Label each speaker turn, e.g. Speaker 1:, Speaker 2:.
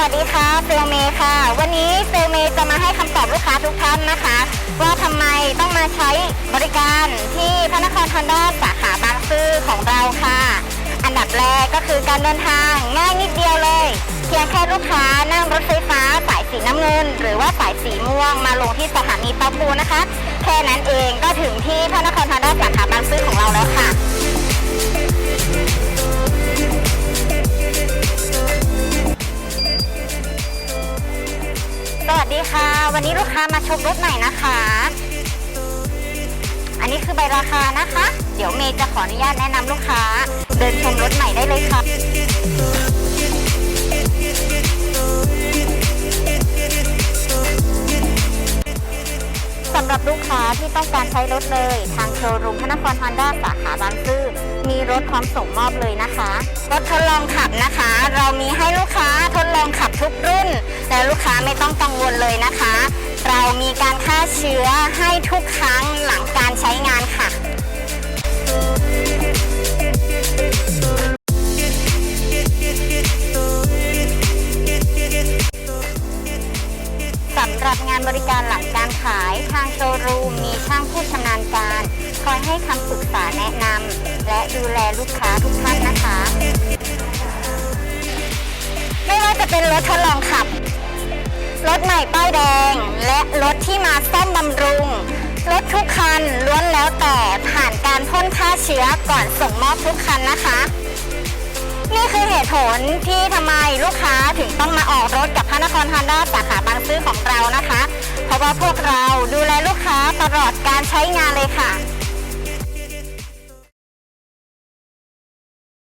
Speaker 1: วัสดีค่ะเซลเมย์ค่ะ วันนี้เซลเมย์จะมาให้คำตอบลูกค้าทุกท่านนะคะ ว่าทำไมต้องมาใช้บริการที่พระนครฮอนด้าสาขาบางซื่อของเราค่ะ อันดับแรกก็คือการเดินทางง่ายนิดเดียวเลย เพียงแค่ลูกค้านั่งรถไฟฟ้าสายสีน้ำเงิน หรือว่าสายสีม่วงมาลงที่สถานีเตาปูนะคะ แค่นั้นเองก็ถึงที่พระนคร ค่ะ วันนี้ลูกค้ามาชมรถใหม่นะคะ อันนี้คือใบราคานะคะ เดี๋ยวเมย์จะขออนุญาตแนะนำลูกค้า เดินชมรถใหม่ได้เลยค่ะสำหรับลูกค้าที่ต้องการใช้รถเลย ทางโชว์รูมพนครฮอนด้าสาขาบางซื่อมีรถพร้อมส่งมอบเลยนะคะ รถทดลองขับนะคะ เรามีให้ลูกค้าทดลองขับ และลูกค้าไม่ต้องกังวลเลยนะคะ เรามีการฆ่าเชื้อให้ทุกครั้งหลังการใช้งานค่ะสำหรับงานบริการหลังการขายทางโชว์รูมมีช่างผู้ชำนาญการ คอยให้คำปรึกษาแนะนำและดูแลลูกค้าทุกท่านนะคะ ป้ายแดง และรถที่มาซ่อมบำรุง รถทุกคันล้วนแล้วแต่ผ่านการพ่นฆ่าเชื้อก่อนส่งมอบทุกคันนะคะ นี่คือเหตุผลที่ทำไมลูกค้าถึงต้องมาออกรถกับพระนครฮอนด้าสาขาบางซื่อของเรานะคะ เพราะว่าพวกเราดูแลลูกค้าตลอดการใช้งานเลยค่ะ